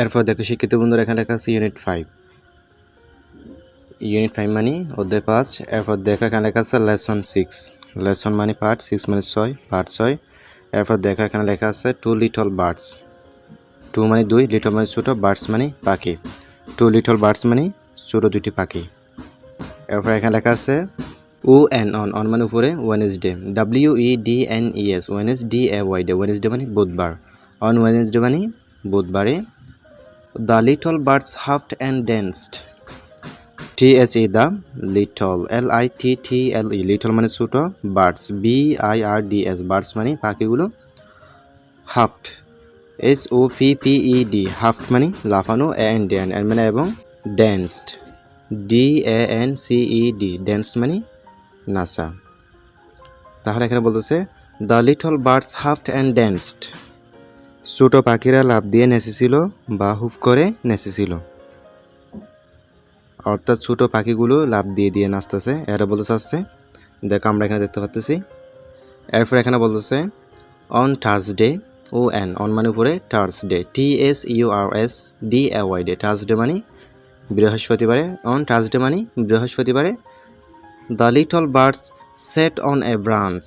এরপর দেখো শিক্ষিত বন্ধুরা এখানে লেখা আছে ইউনিট ফাইভ ইউনিট ফাইভ মানে অধ্যায় পাঁচ, এরপর দেখো এখানে লেখা আছে লেসন সিক্স লেসন মানে পার্ট সিক্স মানে ছয় পার্ট ছয়। এরপর দেখো এখানে লেখা আছে টু লিটল বার্ডস টু মানে দুই লিটল মানে ছোটো বার্ডস মানে পাখি। টু লিটল বার্ডস মানে ছোটো দুটি পাখি। এরপর এখানে লেখা আছে ও এন অন অন মানে উপরে Wednesday W E D N E S wednes D A Y day Wednesday মানে বুধবার। অন ওয়েনেসডে মানে বুধবারে। The little birds hopped and danced T H E the little L I T T L E little মানে ছোটো birds B I R D S birds মানে পাখিগুলো hopped S O P P E D hopped মানে লাফানো N dan N মানে এবং danced D A N C E D dance মানে নাসা তাহলে এখানে বলতেছে the little birds hopped and danced ছোটো পাখিরা লাভ দিয়ে নেচেছিল বা হুফ করে নেচেছিল। অর্থাৎ ছোটো পাখিগুলো লাভ দিয়ে দিয়ে নাচতেছে। এরা বলতে চাচ্ছে, দেখো আমরা এখানে দেখতে পাচ্তেছি এরপর এখানে বলতেছে on Thursday O N on মানে উপরে Thursday T S U R S D A Y day Thursday মানে বৃহস্পতিবারে অন থার্সডে মানে বৃহস্পতিবারে the little birds sat on a branch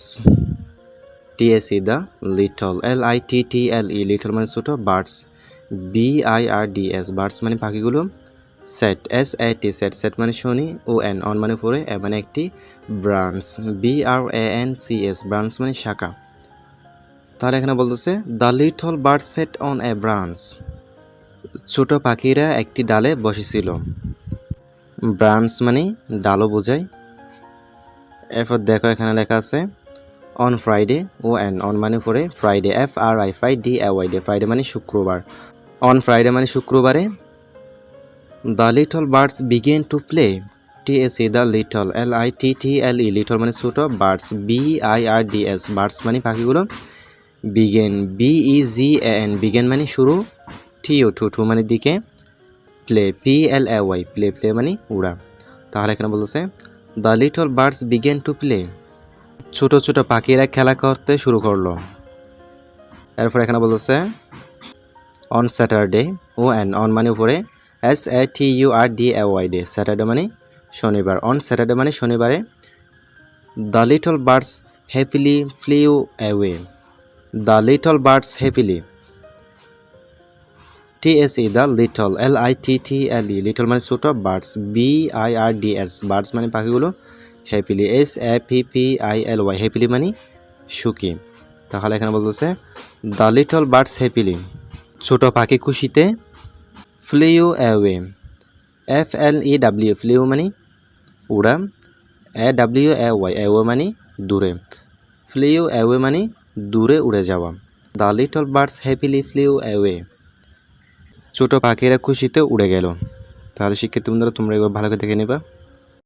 T S E the little L I T T L E little মানে ছোটো birds B I R D S birds মানে পাখিগুলো sat S A T sat sat মানে শনি ও N on মানে পরে a মানে একটি branch B R A N C S branch মানে শাখা। তাহলে এখানে বলতেছে the little bird sat on a branch ছোট পাখিরা একটি ডালে বসেছিল। ব্রাঞ্চ মানে ডালও বোঝায়। এরপর দেখো এখানে লেখা আছে on Friday O N on মানে পরে Friday F R I fry D Y day Friday মানে শুক্রবার। অন ফ্রাইডে মানে শুক্রবারে the little birds begin to play T S E the little L I T T L E little মানে ছোটো birds B I R D S birds মানে পাখিগুলো। Begin B E G N begin মানে শুরু T O to to মানে দিকে play P L A Y play play মানে উড়া। তাহলে এখানে বলতেছে the little birds begin to play ছোট ছোট পাখিরা খেলা করতে শুরু করল। এরপর এখানে বলতেছে on Saturday O N on মানে উপরে S A T U R D A Y day Saturday মানে শনিবার। অন স্যাটারডে মানে শনিবারে the little birds happily flew away the little birds happily T S E the little L I T T L E little মানে ছোটো birds B I R D S birds মানে পাখিগুলো happily S P P I L Y happily মানে সুখী। তাহলে এখানে বলতেছে the little birds happily ছোট পাখি খুশিতে flew away F L E W flew মানে উড়া। A W A Y away মানে দূরে। ফ্লিউ অ্যাওয়ে মানে দূরে উড়ে যাওয়া। The little birds happily flew away ছোট পাখিরা খুশিতে উড়ে গেল। তাহলে শিক্ষার্থী বন্ধুরা, তোমরা এগুলো ভালো করে দেখে নিবা।